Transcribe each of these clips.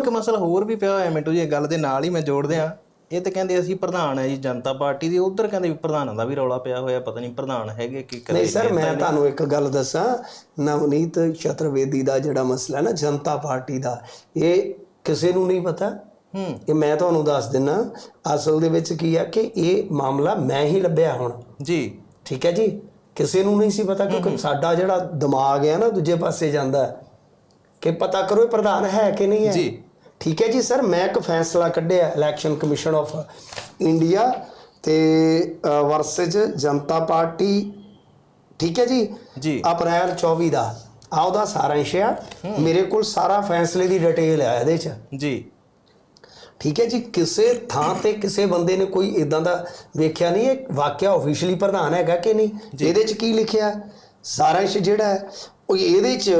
ਇੱਕ ਮਸਲਾ ਹੋਰ ਵੀ ਪਿਆ ਹੋਇਆ ਮਿੰਟੂ ਜੀ ਇਹ ਗੱਲ ਦੇ ਨਾਲ ਹੀ ਮੈਂ ਜੋੜਦੇ ਆ ਇਹ ਤੇ ਕਹਿੰਦੇ ਅਸੀਂ ਪ੍ਰਧਾਨ ਹੈ ਜੀ ਜਨਤਾ ਪਾਰਟੀ ਦੀ। ਉਧਰ ਕਹਿੰਦੇ ਵੀ ਪ੍ਰਧਾਨਾਂ ਦਾ ਵੀ ਰੌਲਾ ਪਿਆ ਹੋਇਆ ਪਤਾ ਨਹੀਂ ਪ੍ਰਧਾਨ ਹੈਗੇ ਕਿ ਕਦੇ ਨਹੀਂ ਸਰ ਮੈਂ ਤੁਹਾਨੂੰ ਇੱਕ ਗੱਲ ਦੱਸਾਂ ਨਵਨੀਤ ਚਤੁਰਵੇਦੀ ਦਾ ਜਿਹੜਾ ਮਸਲਾ ਨਾ ਜਨਤਾ ਪਾਰਟੀ ਦਾ ਇਹ ਕਿਸੇ ਨੂੰ ਨਹੀਂ ਪਤਾ। ਹੂੰ। ਇਹ ਮੈਂ ਤੁਹਾਨੂੰ ਦੱਸ ਦਿੰਨਾ ਅਸਲ ਦੇ ਵਿੱਚ ਕੀ ਹੈ ਕਿ ਇਹ ਮਾਮਲਾ ਮੈਂ ਹੀ ਲੱਭਿਆ ਹੁਣ। ਜੀ। ਠੀਕ ਹੈ ਜੀ? ਕਿਸੇ ਨੂੰ ਨਹੀਂ ਸੀ ਪਤਾ ਕਿਉਂਕਿ ਸਾਡਾ ਜਿਹੜਾ ਦਿਮਾਗ ਹੈ ਨਾ ਦੂਜੇ ਪਾਸੇ ਜਾਂਦਾ ਕਿ ਪਤਾ ਕਰੋ ਇਹ ਪ੍ਰਧਾਨ ਹੈ ਕਿ ਨਹੀਂ ਹੈ। ਜੀ। ਠੀਕ ਹੈ ਜੀ ਸਰ ਮੈਂ ਇੱਕ ਫੈਸਲਾ ਕੱਢਿਆ ਇਲੈਕਸ਼ਨ ਕਮਿਸ਼ਨ ਆਫ ਇੰਡੀਆ ਤੇ ਵਰਸਜ ਜਨਤਾ ਪਾਰਟੀ ਠੀਕ ਹੈ ਜੀ? ਜੀ। ਅਪ੍ਰੈਲ 24 ਦਾ। ਆ ਉਹਦਾ ਸਾਰਾਂਸ਼ ਆ। ਮੇਰੇ ਕੋਲ ਸਾਰਾ ਫੈਸਲੇ ਦੀ ਡਿਟੇਲ ਆ ਇਹਦੇ ਚ। ਜੀ। ਠੀਕ ਹੈ ਜੀ ਕਿਸੇ ਥਾਂ ਤੇ ਕਿਸੇ ਬੰਦੇ ਨੇ ਕੋਈ ਇਦਾਂ ਦਾ ਵੇਖਿਆ ਨਹੀਂ ਇਹ ਵਾਕਿਆ ਆਫੀਸ਼ੀਅਲੀ ਪ੍ਰਧਾਨ ਹੈਗਾ ਕਿ ਨਹੀਂ? ਇਹਦੇ ਚ ਕੀ ਲਿਖਿਆ? ਸਾਰਾਂਸ਼ ਜਿਹੜਾ ਹੈ ਉਹ ਇਹਦੇ ਚ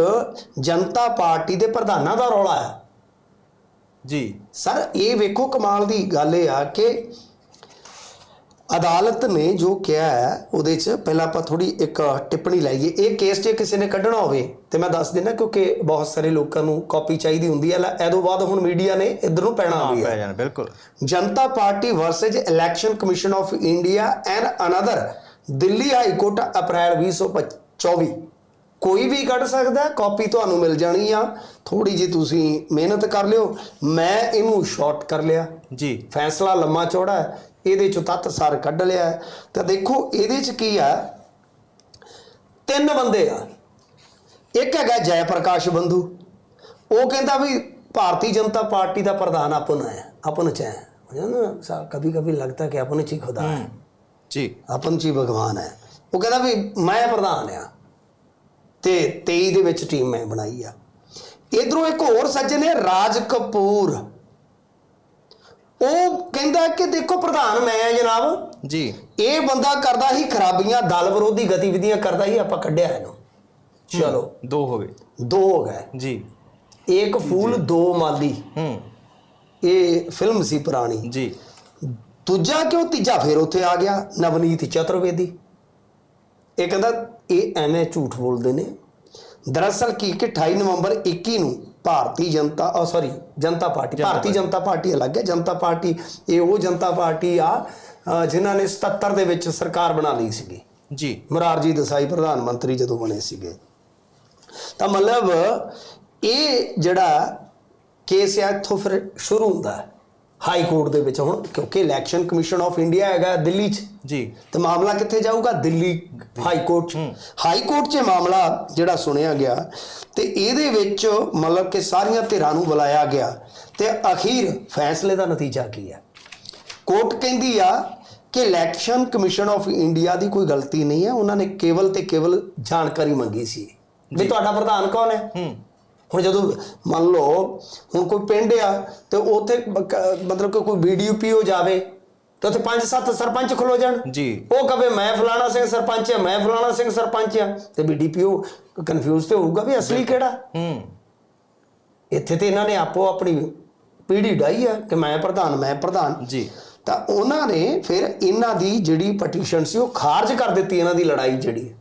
ਜਨਤਾ ਪਾਰਟੀ ਦੇ ਪ੍ਰਧਾਨਾਂ ਦਾ ਰੌਲਾ ਹੈ ਜੀ। ਸਰ ਇਹ ਵੇਖੋ ਕਮਾਲ ਦੀ ਗੱਲ ਇਹ ਆ ਕਿ ਅਦਾਲਤ ਨੇ ਜੋ ਕਿਹਾ ਹੈ ਉਹਦੇ ਚ ਪਹਿਲਾਂ ਆਪਾਂ ਥੋੜੀ ਇੱਕ ਟਿੱਪਣੀ ਲਾਈਏ। ਇਹ ਕੇਸ ਜੇ ਕਿਸੇ ਨੇ ਕੱਢਣਾ ਹੋਵੇ ਤੇ ਮੈਂ ਦੱਸ ਦਿੰਦਾ ਕਿਉਂਕਿ ਬਹੁਤ ਸਾਰੇ ਲੋਕਾਂ ਨੂੰ ਕਾਪੀ ਚਾਹੀਦੀ ਹੁੰਦੀ ਹੈ। ਲੈ ਇਹਦੋਂ ਬਾਅਦ ਹੁਣ ਮੀਡੀਆ ਨੇ ਇਧਰ ਨੂੰ ਪੈਣਾ ਵੀ ਹੈ। ਪੈ ਜਾਣ ਬਿਲਕੁਲ। Janata party versus election commission of India and another Delhi high court April 2024 ਕੋਈ ਵੀ ਕੱਢ ਸਕਦਾ ਕਾਪੀ ਤੁਹਾਨੂੰ ਮਿਲ ਜਾਣੀ ਆ। ਥੋੜੀ ਜੀ ਤੁਸੀਂ ਮਿਹਨਤ ਕਰ ਲਿਓ। ਮੈਂ ਇਹਨੂੰ ਸ਼ਾਰਟ ਕਰ ਲਿਆ। ਜੀ। ਫੈਸਲਾ ਲੰਮਾ ਚੌੜਾ ਇਹਦੇ ਚੋਂ ਤੱਤ ਸਾਰ ਕੱਢ ਲਿਆ ਤਾਂ ਦੇਖੋ ਇਹਦੇ ਚ ਕੀ ਆ ਤਿੰਨ ਬੰਦੇ ਆ। ਇੱਕ ਹੈਗਾ ਜੈ ਪ੍ਰਕਾਸ਼ ਬੰਧੂ। ਉਹ ਕਹਿੰਦਾ ਵੀ ਭਾਰਤੀ ਜਨਤਾ ਪਾਰਟੀ ਦਾ ਪ੍ਰਧਾਨ ਆਪਨ ਹੈ ਆਪਨ ਚ ਹੈ। ਨਾ? ਕभी ਕभी ਲੱਗਦਾ ਕਿ ਆਪਨ ਚ ਹੀ ਖੁਦਾ ਹੈ। ਜੀ। ਆਪਨ ਚ ਹੀ ਭਗਵਾਨ ਹੈ। ਉਹ ਕਹਿੰਦਾ ਵੀ ਮੈਂ ਪ੍ਰਧਾਨ ਆ। ਤੇ 23 ਦੇ ਵਿੱਚ ਟੀਮ ਮੈਂ ਬਣਾਈ ਆ। ਇਧਰੋਂ ਇੱਕ ਹੋਰ ਸੱਜਣ ਹੈ ਰਾਜ ਕਪੂਰ। ਉਹ ਕਹਿੰਦਾ ਕਿ ਦੇਖੋ ਪ੍ਰਧਾਨ ਮੈਂ ਆ ਜਨਾਬ। ਜੀ। ਇਹ ਬੰਦਾ ਕਰਦਾ ਹੀ ਖਰਾਬੀਆਂ ਦਲ ਵਿਰੋਧੀ ਗਤੀਵਿਧੀਆਂ ਕਰਦਾ ਹੀ ਆਪਾਂ ਕੱਢਿਆ ਇਹਨੂੰ। ਚਲੋ। ਦੋ ਹੋ ਗਏ। ਦੋ ਹੋ ਗਏ। ਜੀ। ਇੱਕ ਫੂਲ ਦੋ ਮਾਲੀ। ਹੂੰ। ਇਹ ਫਿਲਮ ਸੀ ਪੁਰਾਣੀ। ਜੀ। ਦੂਜਾ ਕਿਉਂ ਤੀਜਾ? ਫੇਰ ਉੱਥੇ ਆ ਗਿਆ ਨਵਨੀਤ ਚਤੁਰਵੇਦੀ। ਇਹ ਕਹਿੰਦਾ ਇਹ ਐਵੇਂ ਝੂਠ ਬੋਲਦੇ ਨੇ। ਦਰਅਸਲ ਕੀ ਕਿ 28 ਨਵੰਬਰ 21 ਨੂੰ ਭਾਰਤੀ ਜਨਤਾ ਉਹ sorry Janata party Bharatiya Janata party ਅਲੱਗ ਹੈ। ਜਨਤਾ ਪਾਰਟੀ ਇਹ ਉਹ ਜਨਤਾ ਪਾਰਟੀ ਆ ਜਿਨ੍ਹਾਂ ਨੇ 77 ਦੇ ਵਿੱਚ ਸਰਕਾਰ ਬਣਾ ਲਈ ਸੀਗੀ। ਜੀ। ਮਰਾਰਜੀ ਦੇਸਾਈ ਪ੍ਰਧਾਨ ਮੰਤਰੀ ਜਦੋਂ ਬਣੇ ਸੀਗੇ। ਤਾਂ ਮਤਲਬ ਇਹ ਜਿਹੜਾ ਕੇਸ ਹੈ ਇੱਥੋਂ ਫਿਰ ਸ਼ੁਰੂ ਹੁੰਦਾ ਹੈ। ਹਾਈ ਕੋਰਟ ਦੇ ਵਿੱਚ ਹੁਣ ਕਿਉਂਕਿ ਇਲੈਕਸ਼ਨ ਕਮਿਸ਼ਨ ਆਫ ਇੰਡੀਆ ਹੈਗਾ ਦਿੱਲੀ 'ਚ। ਜੀ। ਤੇ ਮਾਮਲਾ ਕਿੱਥੇ ਜਾਊਗਾ? ਦਿੱਲੀ ਹਾਈ ਕੋਰਟ 'ਚ। ਹਾਈ ਕੋਰਟ 'ਚ ਮਾਮਲਾ ਜਿਹੜਾ ਸੁਣਿਆ ਗਿਆ ਤੇ ਇਹਦੇ ਵਿੱਚ ਮਤਲਬ ਕਿ ਸਾਰੀਆਂ ਧਿਰਾਂ ਨੂੰ ਬੁਲਾਇਆ ਗਿਆ। ਤੇ ਅਖੀਰ ਫੈਸਲੇ ਦਾ ਨਤੀਜਾ ਕੀ ਹੈ? ਕੋਰਟ ਕਹਿੰਦੀ ਆ ਕਿ ਇਲੈਕਸ਼ਨ ਕਮਿਸ਼ਨ ਆਫ ਇੰਡੀਆ ਦੀ ਕੋਈ ਗਲਤੀ ਨਹੀਂ ਹੈ। ਉਹਨਾਂ ਨੇ ਕੇਵਲ ਤੇ ਕੇਵਲ ਜਾਣਕਾਰੀ ਮੰਗੀ ਸੀ। ਵੀ ਤੁਹਾਡਾ ਪ੍ਰਧਾਨ ਕੌਣ ਹੈ? ਹੂੰ। ਹੁਣ ਜਦੋਂ ਮੰਨ ਲਓ ਹੁਣ ਕੋਈ ਪਿੰਡ ਆ ਤੇ ਉੱਥੇ ਮਤਲਬ ਕਿ ਕੋਈ ਬੀਡੀਪੀਓ ਜਾਵੇ ਤੇ ਉੱਥੇ ਪੰਜ ਸੱਤ ਸਰਪੰਚ ਖਲੋ ਜਾਣ। ਜੀ। ਉਹ ਕਵੇ ਮੈਂ ਫਲਾਣਾ ਸਿੰਘ ਸਰਪੰਚ ਆ ਮੈਂ ਫਲਾਣਾ ਸਿੰਘ ਸਰਪੰਚ ਆ। ਤੇ ਬੀਡੀਪੀਓ ਕਨਫਿਊਜ਼ ਤੇ ਹੋਊਗਾ ਵੀ ਅਸਲੀ ਕਿਹੜਾ? ਹੂੰ। ਇੱਥੇ ਤੇ ਇਹਨਾਂ ਨੇ ਆਪੋ ਆਪਣੀ ਪੀੜੀ ਡਾਈ ਆ ਕਿ ਮੈਂ ਪ੍ਰਧਾਨ ਮੈਂ ਪ੍ਰਧਾਨ। ਜੀ। ਤਾਂ ਉਹਨਾਂ ਨੇ ਫਿਰ ਇਹਨਾਂ ਦੀ ਜਿਹੜੀ ਪਟੀਸ਼ਨ ਸੀ ਉਹ ਖਾਰਜ ਕਰ ਦਿੱਤੀ ਇਹਨਾਂ ਦੀ ਲੜਾਈ ਜਿਹੜੀ।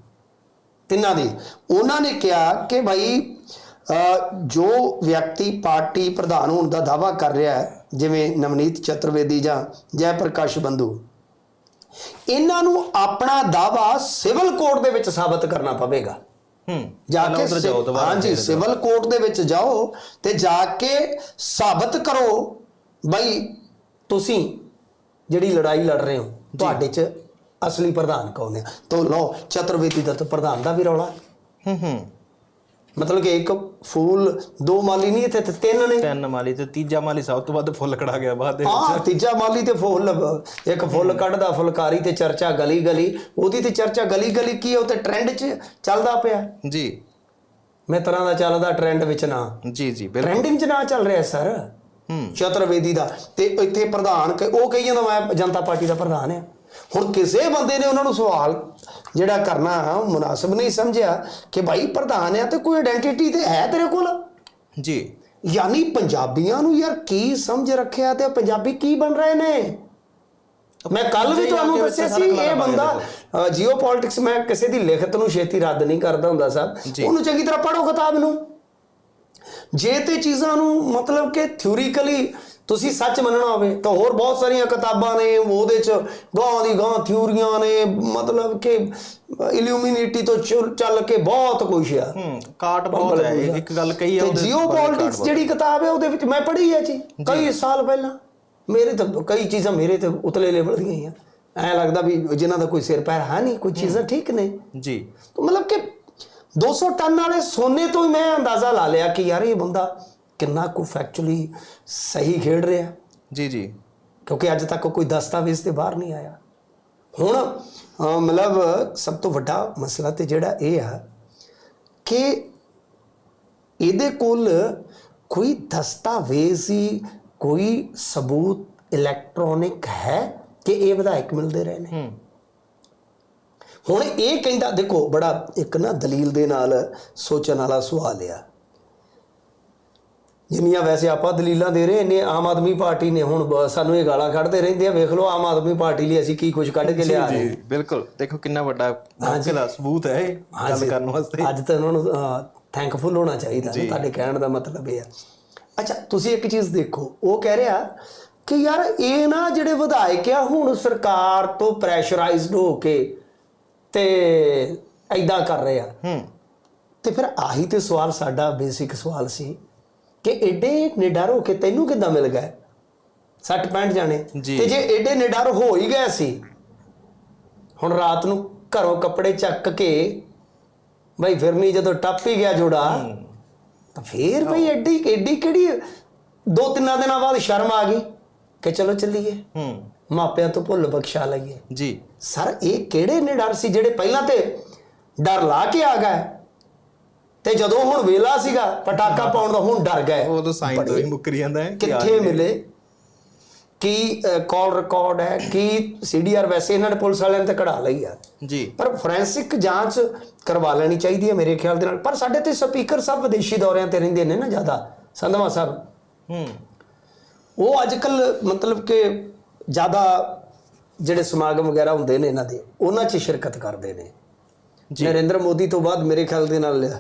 ਤਿੰਨਾਂ ਦੀ। ਉਹਨਾਂ ਨੇ ਕਿਹਾ ਕਿ ਭਾਈ ਜੋ ਵਿਅਕਤੀ ਪਾਰਟੀ ਪ੍ਰਧਾਨ ਹੋਣ ਦਾ ਦਾਵਾ ਕਰ ਰਿਹਾ ਹੈ ਜਿਵੇਂ ਨਵਨੀਤ ਚਤੁਰਵੇਦੀ ਜਾਂ ਜੈ ਪ੍ਰਕਾਸ਼ ਬੰਧੂ ਇਹਨਾਂ ਨੂੰ ਆਪਣਾ ਦਾਵਾ ਸਿਵਲ ਕੋਰਟ ਦੇ ਵਿੱਚ ਸਾਬਤ ਕਰਨਾ ਪਵੇਗਾ। ਹੂੰ ਜਾ ਕੇ ਹਾਂਜੀ ਸਿਵਲ ਕੋਰਟ ਦੇ ਵਿੱਚ ਜਾਓ ਤੇ ਜਾ ਕੇ ਸਾਬਤ ਕਰੋ ਬਈ ਤੁਸੀਂ ਜਿਹੜੀ ਲੜਾਈ ਲੜ ਰਹੇ ਹੋ ਤੁਹਾਡੇ 'ਚ ਅਸਲੀ ਪ੍ਰਧਾਨ ਕੌਣ ਹੈ? ਤਾਂ ਲਓ ਚਤੁਰਵੇਦੀ ਦਾ ਤਾਂ ਪ੍ਰਧਾਨ ਦਾ ਵੀ ਰੌਲਾ। ਹੂੰ ਹੂੰ। ਮਤਲਬ ਕਿ ਇੱਕ ਫੂਲ ਦੋ ਮਾਲੀ ਨਹੀਂ ਇੱਥੇ ਤੇ ਤਿੰਨ ਨੇ। ਤਿੰਨ ਮਾਲੀ ਤੇ ਤੀਜਾ ਮਾਲੀ ਸਭ ਤੋਂ ਵੱਧ ਫੁੱਲ ਕੜਾ ਗਿਆ ਬਾਅਦ ਦੇ ਹਾਂ ਤੀਜਾ ਮਾਲੀ ਤੇ ਫੁੱਲ ਇੱਕ ਫੁੱਲ ਕੱਢਦਾ ਫੁਲਕਾਰੀ ਤੇ ਚਰਚਾ ਗਲੀ ਗਲੀ ਉਹਦੀ ਤੇ ਚਰਚਾ ਗਲੀ ਗਲੀ ਕੀ ਹੈ ਉਹ ਤੇ ਟ੍ਰੈਂਡ 'ਚ ਚੱਲਦਾ ਪਿਆ। ਜੀ। ਮੈਂ ਤਰ੍ਹਾਂ ਦਾ ਚੱਲਦਾ ਟ੍ਰੈਂਡ ਵਿੱਚ ਨਾ। ਜੀ ਜੀ ਬਿਲਕੁਲ। ਟ੍ਰੈਂਡਿੰਗ 'ਚ ਨਾ ਚੱਲ ਰਿਹਾ ਸਰ। ਹੂੰ। ਚਤੁਰਵੇਦੀ ਦਾ। ਤੇ ਇੱਥੇ ਪ੍ਰਧਾਨ ਉਹ ਕਹੀ ਜਾਂਦਾ ਮੈਂ ਜਨਤਾ ਪਾਰਟੀ ਦਾ ਪ੍ਰਧਾਨ ਆ। ਹੁਣ ਕਿਸੇ ਬੰਦੇ ਨੇ ਉਹਨਾਂ ਨੂੰ ਸਵਾਲ ਜਿਹੜਾ ਕਰਨਾ ਮੁਨਾਸਬ ਨਹੀਂ ਸਮਝਿਆ ਕਿ ਭਾਈ ਪ੍ਰਧਾਨ ਆ ਤੇ ਕੋਈ ਆਇਡੈਂਟੀਟੀ ਤੇ ਹੈ ਤੇਰੇ ਕੋਲ? ਜੀ। ਯਾਨੀ ਪੰਜਾਬੀਆਂ ਨੂੰ ਯਾਰ ਕੀ ਸਮਝ ਰੱਖਿਆ ਤੇ ਪੰਜਾਬੀ ਕੀ ਬਣ ਰਹੇ ਨੇ? ਮੈਂ ਕੱਲ ਵੀ ਤੁਹਾਨੂੰ ਦੱਸਿਆ ਸੀ ਇਹ ਬੰਦਾ ਜੀਓ ਪੋਲਿਟਿਕਸ ਮੈਂ ਕਿਸੇ ਦੀ ਲਿਖਤ ਨੂੰ ਛੇਤੀ ਰੱਦ ਨਹੀਂ ਕਰਦਾ ਹੁੰਦਾ। ਸਾਹਿਬ। ਉਹਨੂੰ ਚੰਗੀ ਤਰ੍ਹਾਂ ਪੜ੍ਹੋ ਕਿਤਾਬ ਨੂੰ। ਜੇ ਤੇ ਚੀਜ਼ਾਂ ਨੂੰ ਮਤਲਬ ਕਿ ਥਿਊਰੀਕਲੀ ਤੁਸੀਂ ਸੱਚ ਮੰਨਣਾ ਹੋਵੇ ਤਾਂ ਹੋਰ ਬਹੁਤ ਸਾਰੀਆਂ ਕਿਤਾਬਾਂ ਨੇ ਉਹਦੇ ਚ ਗਾਂ ਦੀ ਗਾਂ ਥਿਊਰੀਆਂ ਨੇ ਮਤਲਬ ਕਿ ਇਲੂਮੀਨੇਟੀ ਤੋਂ ਚੱਲ- ਕੇ ਬਹੁਤ ਕੁਝ ਆ। ਹੂੰ ਕਾਟ ਬਹੁਤ ਹੈ ਇੱਕ ਗੱਲ ਕਹੀ ਆ ਉਹਦੇ ਜੀਓ ਪੋਲਿਟਿਕਸ। ਜਿਹੜੀ ਕਿਤਾਬ ਹੈ ਉਹਦੇ ਵਿੱਚ ਮੈਂ ਪੜ੍ਹੀ ਹੈ ਜੀ ਕਈ ਸਾਲ ਪਹਿਲਾਂ। ਮੇਰੇ ਤਾਂ ਕਈ ਚੀਜ਼ਾਂ ਮੇਰੇ ਤੇ ਉਤਲੇ ਲੈਵਲ ਦੀਆਂ ਹੀ ਆ। ਐ ਲੱਗਦਾ ਵੀ ਜਿਨ੍ਹਾਂ ਦਾ ਕੋਈ ਸਿਰ ਪੈਰ ਹੈ ਨਹੀਂ ਕੋਈ ਚੀਜ਼ਾਂ ਠੀਕ ਨੇ। ਜੀ। ਤਾਂ ਮਤਲਬ ਕਿ 200 ਟਨ ਵਾਲੇ ਸੋਨੇ ਤੋਂ ਹੀ ਮੈਂ ਅੰਦਾਜ਼ਾ ਲਾ ਲਿਆ ਕਿ ਯਾਰ ਇਹ ਬੰਦਾ ਕਿੰਨਾ ਕੁ ਫੈਕਚੁਅਲੀ ਸਹੀ ਖੇਡ ਰਿਹਾ। ਜੀ ਜੀ। ਕਿਉਂਕਿ ਅੱਜ ਤੱਕ ਕੋਈ ਦਸਤਾਵੇਜ਼ ਤੇ ਬਾਹਰ ਨਹੀਂ ਆਇਆ। ਹੁਣ ਮਤਲਬ ਸਭ ਤੋਂ ਵੱਡਾ ਮਸਲਾ ਤੇ ਜਿਹੜਾ ਇਹ ਆ ਕਿ ਇਹਦੇ ਕੋਲ ਕੋਈ ਦਸਤਾਵੇਜ਼ ਹੀ ਕੋਈ ਸਬੂਤ ਇਲੈਕਟ੍ਰੋਨਿਕ ਹੈ ਕਿ ਇਹ ਵਿਧਾਇਕ ਮਿਲਦੇ ਰਹੇ ਨੇ? ਹੂੰ। ਹੁਣ ਇਹ ਕਹਿੰਦਾ ਦੇਖੋ ਬੜਾ ਇੱਕ ਨਾ ਦਲੀਲ ਦੇ ਨਾਲ ਸੋਚਣ ਵਾਲਾ ਸਵਾਲ ਆ। ਜਿੰਨੀਆਂ ਵੈਸੇ ਆਪਾਂ ਦਲੀਲਾਂ ਦੇ ਰਹੇ ਨੇ ਆਮ ਆਦਮੀ ਪਾਰਟੀ ਨੇ ਹੁਣ ਸਾਨੂੰ ਇਹ ਗਾਲਾਂ ਕੱਢਦੇ ਰਹਿੰਦੇ ਆ। ਵੇਖ ਲਓ ਆਮ ਆਦਮੀ ਪਾਰਟੀ ਲਈ ਅਸੀਂ ਕੀ ਕੁਝ ਕੱਢ ਕੇ ਲਿਆ ਰਹੇ। ਜੀ ਬਿਲਕੁਲ। ਦੇਖੋ ਕਿੰਨਾ ਵੱਡਾ ਮੌਕੇ ਦਾ ਸਬੂਤ ਹੈ ਇਹ ਗੱਲ। ਕਰਨ ਵਾਸਤੇ। ਅੱਜ ਤਾਂ ਉਹਨਾਂ ਨੂੰ ਥੈਂਕਫੁਲ ਹੋਣਾ ਚਾਹੀਦਾ ਤੁਹਾਡੇ ਕਹਿਣ ਦਾ ਮਤਲਬ ਇਹ ਆ। ਅੱਛਾ ਤੁਸੀਂ ਇੱਕ ਚੀਜ਼ ਦੇਖੋ ਉਹ ਕਹਿ ਰਿਹਾ ਕਿ ਯਾਰ ਇਹ ਨਾ ਜਿਹੜੇ ਵਿਧਾਇਕ ਆ ਹੁਣ ਸਰਕਾਰ ਤੋਂ ਪ੍ਰੈਸ਼ਰਾਈਜ਼ਡ ਹੋ ਕੇ ਤੇ ਐਦਾਂ ਕਰ ਰਹੇ ਆ। ਹੂੰ। ਤੇ ਫਿਰ ਆਹੀ ਤੇ ਸਵਾਲ ਸਾਡਾ ਬੇਸਿਕ ਸਵਾਲ ਸੀ ਕਿ ਐਡੇ ਨਿਡਰ ਹੋ ਕੇ ਤੈਨੂੰ ਕਿੱਦਾਂ ਮਿਲ ਗਏ? 60 65 ਜਾਣੇ। ਤੇ ਜੇ ਐਡੇ ਨਿਡਰ ਹੋ ਹੀ ਗਏ ਸੀ ਹੁਣ ਰਾਤ ਨੂੰ ਘਰੋਂ ਕੱਪੜੇ ਚੱਕ ਕੇ ਬਈ ਫਿਰਨੀ ਜਦੋਂ ਟੱਪ ਹੀ ਗਿਆ ਜੋੜਾ ਤਾਂ ਫੇਰ ਬਈ ਐਡੀ ਐਡੀ ਕਿਹੜੀ ਦੋ ਤਿੰਨਾਂ ਦਿਨਾਂ ਬਾਅਦ ਸ਼ਰਮ ਆ ਗਈ ਕਿ ਚਲੋ ਚੱਲੀਏ। ਹੂੰ। ਮਾਪਿਆਂ ਤੋਂ ਭੁੱਲ ਬਖਸ਼ਾ ਲਈਏ। ਜੀ। ਸਰ ਇਹ ਕਿਹੜੇ ਨੇ ਡਰ ਸੀ ਜਿਹੜੇ ਪਹਿਲਾਂ ਤੇ ਡਰ ਲਾ ਕੇ ਆ ਗਏ? ਤੇ ਜਦੋਂ ਹੁਣ ਵੇਲਾ ਸੀਗਾ ਪਟਾਕਾ ਪਾਉਣ ਦਾ ਹੁਣ ਡਰ ਗਏ। ਉਹ ਤਾਂ ਸਾਈਨ ਤੋਂ ਹੀ ਮੁੱਕਰੀ ਜਾਂਦਾ ਹੈ ਕਿੱਥੇ ਮਿਲੇ? ਕੀ ਕਾਲ ਰਿਕਾਰਡ ਹੈ? ਕੀ ਸੀਡੀਆਰ ਵੈਸੇ ਇਹਨਾਂ ਨੇ ਪੁਲਿਸ ਵਾਲਿਆਂ ਨੇ ਤੇ ਕਢਾ ਲਈ ਆ। ਜੀ। ਪਰ ਫੋਰੈਂਸਿਕ ਜਾਂਚ ਕਰਵਾ ਲੈਣੀ ਚਾਹੀਦੀ ਹੈ ਮੇਰੇ ਖਿਆਲ ਦੇ ਨਾਲ। ਪਰ ਸਾਡੇ ਤੇ ਸਪੀਕਰ ਸਭ ਵਿਦੇਸ਼ੀ ਦੌਰਿਆਂ ਤੇ ਰਹਿੰਦੇ ਨੇ ਨਾ ਜ਼ਿਆਦਾ। ਸੰਧਵਾ ਸਾਹਿਬ। ਹੂੰ। ਉਹ ਅੱਜ ਕੱਲ ਮਤਲਬ ਕਿ ਜ਼ਿਆਦਾ ਜਿਹੜੇ ਸਮਾਗਮ ਵਗੈਰਾ ਹੁੰਦੇ ਨੇ ਇਹਨਾਂ ਦੇ ਉਹਨਾਂ 'ਚ ਸ਼ਿਰਕਤ ਕਰਦੇ ਨੇ। ਨਰਿੰਦਰ ਮੋਦੀ ਤੋਂ ਬਾਅਦ ਮੇਰੇ ਖਿਆਲ ਦੇ ਨਾਲ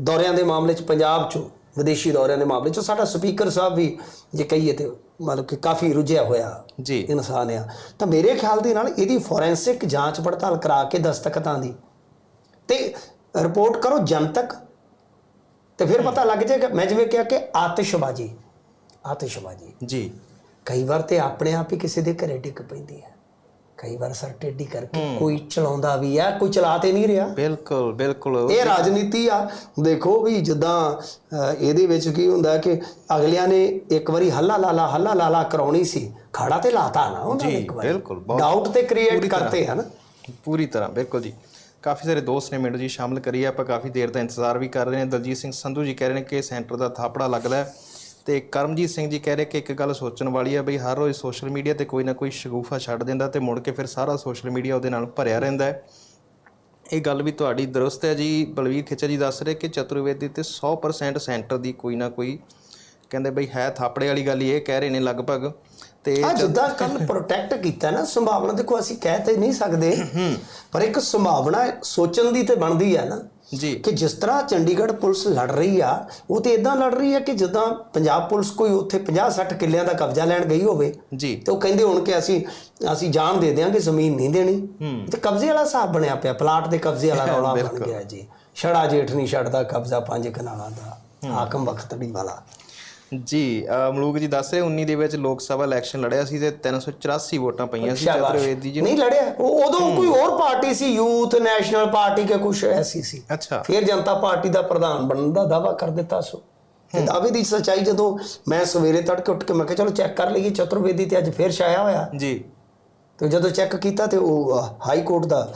ਦੌਰਿਆਂ ਦੇ ਮਾਮਲੇ 'ਚ ਪੰਜਾਬ 'ਚੋਂ ਵਿਦੇਸ਼ੀ ਦੌਰਿਆਂ ਦੇ ਮਾਮਲੇ 'ਚ ਸਾਡਾ ਸਪੀਕਰ ਸਾਹਿਬ ਵੀ ਜੇ ਕਹੀਏ ਤੇ ਮਤਲਬ ਕਿ ਕਾਫੀ ਰੁੱਝਿਆ ਹੋਇਆ ਜੀ। ਇਨਸਾਨ ਆ। ਤਾਂ ਮੇਰੇ ਖਿਆਲ ਦੇ ਨਾਲ ਇਹਦੀ ਫੋਰੈਂਸਿਕ ਜਾਂਚ ਪੜਤਾਲ ਕਰਾ ਕੇ ਦਸਤਖਤਾਂ ਦੀ। ਤੇ ਰਿਪੋਰਟ ਕਰੋ ਜਨਤਕ ਤੇ ਫਿਰ ਪਤਾ ਲੱਗ ਜਾਏਗਾ। ਮੈਂ ਜਿਵੇਂ ਕਿਹਾ ਕਿ ਆਤਿਸ਼ਬਾਜ਼ੀ ਆਤਿਸ਼ਬਾਜ਼ੀ। ਜੀ। ਕਈ ਵਾਰ ਤੇ ਆਪਣੇ ਆਪ ਹੀ ਕਿਸੇ ਦੇ ਘਰੇ ਡਿੱਗ ਪੈਂਦੀ ਹੈ। ਕਈ ਵਾਰ ਸਰ ਟੇਢੀ ਕਰਕੇ ਕੋਈ ਚਲਾਉਂਦਾ ਵੀ ਆ ਕੋਈ ਚਲਾ ਤੇ ਨਹੀਂ ਰਿਹਾ। ਬਿਲਕੁਲ ਬਿਲਕੁਲ। ਇਹ ਰਾਜਨੀਤੀ ਆ। ਦੇਖੋ ਵੀ ਜਿੱਦਾਂ ਇਹਦੇ ਵਿੱਚ ਕੀ ਹੁੰਦਾ ਕਿ ਅਗਲਿਆਂ ਨੇ ਇੱਕ ਵਾਰੀ ਹੱਲਾ ਲਾਲਾ ਹੱਲਾ ਲਾਲਾ ਕਰਾਉਣੀ ਸੀ। ਖਾੜਾ ਤੇ ਲਾਤਾ ਨਾ ਉਹਨਾਂ ਨੇ ਇੱਕ ਵਾਰੀ। ਬਿਲਕੁਲ ਡਾਊਟ ਤੇ ਕ੍ਰੀਏਟ ਕਰਤੇ ਹਨ। ਪੂਰੀ ਤਰ੍ਹਾਂ ਬਿਲਕੁਲ ਜੀ। ਕਾਫੀ ਸਾਰੇ ਦੋਸਤ ਨੇ ਮੈਨੂੰ ਜੀ ਸ਼ਾਮਲ ਕਰੀਏ ਆਪਾਂ ਕਾਫੀ ਦੇਰ ਦਾ ਇੰਤਜ਼ਾਰ ਵੀ ਕਰ ਰਹੇ ਨੇ। ਦਲਜੀਤ ਸਿੰਘ ਸੰਧੂ ਜੀ ਕਹਿ ਰਹੇ ਨੇ ਕਿ ਸੈਂਟਰ ਦਾ ਥਾਪੜਾ ਲੱਗਦਾ ਹੈ। ਤੇ ਕਰਮਜੀਤ ਸਿੰਘ ਜੀ ਕਹਿ ਰਹੇ ਕਿ ਇੱਕ ਗੱਲ ਸੋਚਣ ਵਾਲੀ ਹੈ ਬਈ ਹਰ ਰੋਜ਼ ਸੋਸ਼ਲ ਮੀਡੀਆ ਤੇ ਕੋਈ ਨਾ ਕੋਈ ਸ਼ਗੂਫਾ ਛੱਡ ਦਿੰਦਾ ਤੇ ਮੁੜ ਕੇ ਫਿਰ ਸਾਰਾ ਸੋਸ਼ਲ ਮੀਡੀਆ ਉਹਦੇ ਨਾਲ ਭਰਿਆ ਰਹਿੰਦਾ ਹੈ। ਇਹ ਗੱਲ ਵੀ ਤੁਹਾਡੀ ਦਰੁਸਤ ਹੈ ਜੀ। ਬਲਵੀਰ ਖਿਚਾ ਜੀ ਦੱਸ ਰਹੇ ਕਿ ਚਤੁਰਵੇਦੀ ਤੇ 100% ਸੈਂਟਰ ਦੀ ਕੋਈ ਨਾ ਕੋਈ ਕਹਿੰਦੇ ਬਈ ਹੈ ਥਾਪੜੇ ਵਾਲੀ ਗੱਲ ਹੀ ਇਹ ਕਹਿ ਰਹੇ ਨੇ ਲਗਭਗ। ਤੇ ਆ ਜਿੱਦਾਂ ਕੱਲ ਪ੍ਰੋਟੈਕਟ ਕੀਤਾ ਨਾ ਸੰਭਾਵਨਾ ਦੇਖੋ ਅਸੀਂ ਕਹਿ ਤੇ ਨਹੀਂ ਸਕਦੇ ਪਰ ਇੱਕ ਸੰਭਾਵਨਾ ਸੋਚਣ ਦੀ ਤੇ ਬਣਦੀ ਹੈ ਨਾ। ਜੀ। ਕਿ ਜਿਸ ਤਰ੍ਹਾਂ ਚੰਡੀਗੜ੍ਹ ਪੁਲਿਸ ਲੜ ਰਹੀ ਆ ਉਹ ਤੇ ਇਦਾਂ ਲੜ ਰਹੀ ਆ ਕਿ ਜਿੱਦਾਂ ਪੰਜਾਬ ਪੁਲਿਸ ਕੋਈ ਉੱਥੇ 50 60 ਕਿੱਲਿਆਂ ਦਾ ਕਬਜ਼ਾ ਲੈਣ ਗਈ ਹੋਵੇ ਜੀ। ਤੇ ਉਹ ਕਹਿੰਦੇ ਹੁਣ ਕਿ ਅਸੀਂ ਅਸੀਂ ਜਾਨ ਦੇ ਦਿਆਂਗੇ ਜ਼ਮੀਨ ਨਹੀਂ ਦੇਣੀ। ਤੇ ਕਬਜ਼ੇ ਵਾਲਾ ਹਿਸਾਬ ਬਣਿਆ ਪਿਆ ਪਲਾਟ ਦੇ ਕਬਜ਼ੇ ਵਾਲਾ ਰੌਲਾ ਬਣ ਗਿਆ ਜੀ। ਛੜਾ ਜੇਠ ਨਹੀਂ ਛੱਡਦਾ ਕਬਜ਼ਾ ਪੰਜ ਕਨਾਲਾਂ ਦਾ ਹਾਕਮ ਵਖਤੜੀ ਵਾਲਾ। ਜੀ ਮਲੂਕ ਜੀ ਦੱਸ ਰਹੇ 19 ਦੇ ਵਿੱਚ ਲੋਕ ਸਭਾ ਇਲੈਕਸ਼ਨ ਲੜਿਆ ਸੀ ਤੇ 384 ਵੋਟਾਂ ਪਈਆਂ ਸੀ। ਚਤੁਰਵੇਦੀ ਜੀ ਨਹੀਂ ਲੜਿਆ? ਉਹ ਉਦੋਂ ਕੋਈ ਹੋਰ ਪਾਰਟੀ ਸੀ ਯੂਥ ਨੈਸ਼ਨਲ ਪਾਰਟੀ ਕੇ ਕੁਛ ਐਸੀ ਸੀ। ਅੱਛਾ। ਫਿਰ ਜਨਤਾ ਪਾਰਟੀ ਦਾ ਪ੍ਰਧਾਨ ਬਣਨ ਦਾ ਦਾਵਾ ਕਰ ਦਿੱਤਾ ਸੋ। ਤੇ ਦਾਅਵੇ ਦੀ ਸੱਚਾਈ ਜਦੋਂ ਮੈਂ ਸਵੇਰੇ ਤੜਕੇ ਉੱਠ ਕੇ ਮੈਂ ਕਿਹਾ ਚਲੋ ਚੈੱਕ ਕਰ ਲਈਏ ਚਤੁਰਵੇਦੀ ਤੇ ਅੱਜ ਫੇਰ ਛਾਇਆ ਹੋਇਆ। ਜੀ। ਤੇ ਜਦੋਂ ਚੈੱਕ ਕੀਤਾ ਤੇ ਉਹ ਹਾਈ ਕੋਰਟ ਦਾ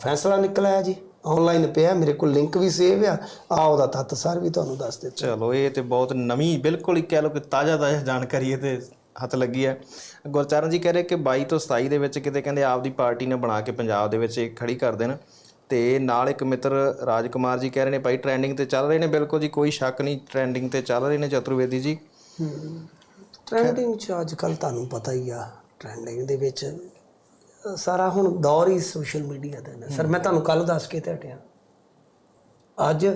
ਫੈਸਲਾ ਨਿਕਲ ਆਇਆ ਜੀ। ਆਨਲਾਈਨ ਪਿਆ ਮੇਰੇ ਕੋਲ ਲਿੰਕ ਵੀ ਸੇਵ ਆ। ਆ ਉਹਦਾ ਤੱਤ ਸਰ ਵੀ ਤੁਹਾਨੂੰ ਦੱਸ ਦਿੱਤਾ। ਚਲੋ ਇਹ ਤੇ ਬਹੁਤ ਨਵੀਂ ਬਿਲਕੁਲ ਹੀ ਕਹਿ ਲਓ ਕਿ ਤਾਜ਼ਾ ਤਾਜ਼ਾ ਜਾਣਕਾਰੀ ਇਹ ਤੇ ਹੱਥ ਲੱਗੀ ਹੈ। ਗੁਰਚਰਨ ਜੀ ਕਹਿ ਰਹੇ ਕਿ 22 ਤੋਂ 27 ਦੇ ਵਿੱਚ ਕਿਤੇ ਕਹਿੰਦੇ ਆਪਦੀ ਪਾਰਟੀ ਨੇ ਬਣਾ ਕੇ ਪੰਜਾਬ ਦੇ ਵਿੱਚ ਖੜੀ ਕਰ ਦੇਣ। ਤੇ ਨਾਲ ਇੱਕ ਮਿੱਤਰ ਰਾਜਕੁਮਾਰ ਜੀ ਕਹਿ ਰਹੇ ਨੇ ਭਾਈ ਟ੍ਰੈਂਡਿੰਗ ਤੇ ਚੱਲ ਰਹੇ ਨੇ। ਬਿਲਕੁਲ ਜੀ ਕੋਈ ਸ਼ੱਕ ਨਹੀਂ ਟ੍ਰੈਂਡਿੰਗ ਤੇ ਚੱਲ ਰਹੇ ਨੇ ਚਤੁਰਵੇਦੀ ਜੀ। ਟ੍ਰੈਂਡਿੰਗ ਚ ਅੱਜ ਕੱਲ ਤੁਹਾਨੂੰ ਪਤਾ ਹੀ ਆ ਟ੍ਰੈਂਡਿੰਗ ਦੇ ਵਿੱਚ ਸਾਰਾ ਹੁਣ ਦੌਰ ਹੀ ਸੋਸ਼ਲ ਮੀਡੀਆ ਦਾ ਹੈ ਸਰ ਮੈਂ ਤੁਹਾਨੂੰ ਕੱਲ ਦੱਸ ਕੇ ਤੇ ਹਟਿਆ। ਅੱਜ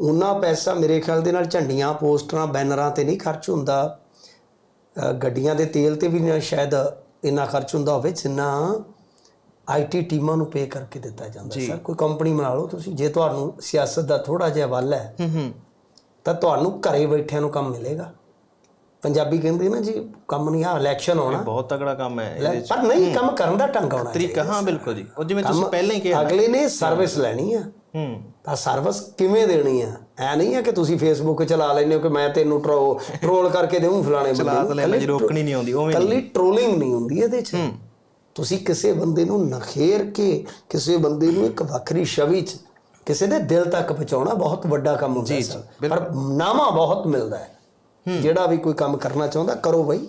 ਉਹਨਾਂ ਪੈਸਾ ਮੇਰੇ ਖਿਆਲ ਦੇ ਨਾਲ ਝੰਡੀਆਂ ਪੋਸਟਰਾਂ ਬੈਨਰਾਂ ਤੇ ਨਹੀਂ ਖਰਚ ਹੁੰਦਾ। ਗੱਡੀਆਂ ਦੇ ਤੇਲ ਤੇ ਵੀ ਨਾ ਸ਼ਾਇਦ ਇੰਨਾ ਖਰਚ ਹੁੰਦਾ ਹੋਵੇ ਜਿੰਨਾ ਆਈਟੀ ਟੀਮਾਂ ਨੂੰ ਪੇ ਕਰਕੇ ਦਿੱਤਾ ਜਾਂਦਾ। ਸਰ ਕੋਈ ਕੰਪਨੀ ਬਣਾ ਲਓ ਤੁਸੀਂ। ਜੇ ਤੁਹਾਨੂੰ ਸਿਆਸਤ ਦਾ ਥੋੜਾ ਜਿਹਾ ਵੱਲ ਹੂੰ। ਤਾਂ ਤੁਹਾਨੂੰ ਘਰੇ ਬੈਠਿਆਂ ਨੂੰ ਕੰਮ ਮਿਲੇਗਾ। ਪੰਜਾਬੀ ਕਹਿੰਦੇ ਨਾ ਜੀ ਕੰਮ ਨਹੀਂ ਆ ਇਲੈਕਸ਼ਨ ਆਉਣਾ। ਬਹੁਤ ਤਗੜਾ ਕੰਮ ਹੈ ਇਹਦੇ ਚ। ਪਰ ਨਹੀਂ ਕੰਮ ਕਰਨ ਦਾ ਢੰਗ ਆਉਣਾ ਤਰੀਕਾ ਹਾਂ ਬਿਲਕੁਲ ਜੀ। ਉਹ ਜਿਵੇਂ ਤੁਸੀਂ ਪਹਿਲਾਂ ਹੀ ਕਿਹਾ ਅਗਲੇ ਨੇ ਸਰਵਿਸ ਲੈਣੀ ਆ। ਹੂੰ। ਤਾਂ ਸਰਵਿਸ ਕਿਵੇਂ ਦੇਣੀ ਆ? ਐ ਨਹੀਂ ਆ ਕਿ ਤੁਸੀਂ ਫੇਸਬੁੱਕ ਚਲਾ ਲੈਂਦੇ ਹੋ ਕਿ ਮੈਂ ਤੈਨੂੰ ਟਰੋ ਟਰੋਲ ਕਰਕੇ ਦੇਵਾਂ ਫਲਾਣੇ ਬੰਦੇ ਨੂੰ। ਰੋਕਣੀ ਨਹੀਂ ਆਉਂਦੀ ਉਵੇਂ ਕੱਲੀ ਟਰੋਲਿੰਗ ਨਹੀਂ ਹੁੰਦੀ ਇਹਦੇ 'ਚ। ਤੁਸੀਂ ਕਿਸੇ ਬੰਦੇ ਨੂੰ ਨਖੇਰ ਕੇ ਕਿਸੇ ਬੰਦੇ ਨੂੰ ਇੱਕ ਵੱਖਰੀ ਛਵੀ 'ਚ ਕਿਸੇ ਦੇ ਦਿਲ ਤੱਕ ਪਹੁੰਚਾਉਣਾ ਬਹੁਤ ਵੱਡਾ ਕੰਮ ਹੁੰਦਾ ਹੈ। ਪਰ ਨਾਮਾ ਬਹੁਤ ਮਿਲਦਾ ਹੈ। ਜਿਹੜਾ ਵੀ ਕੋਈ ਕੰਮ ਕਰਨਾ ਚਾਹੁੰਦਾ ਕਰੋ ਬਈ।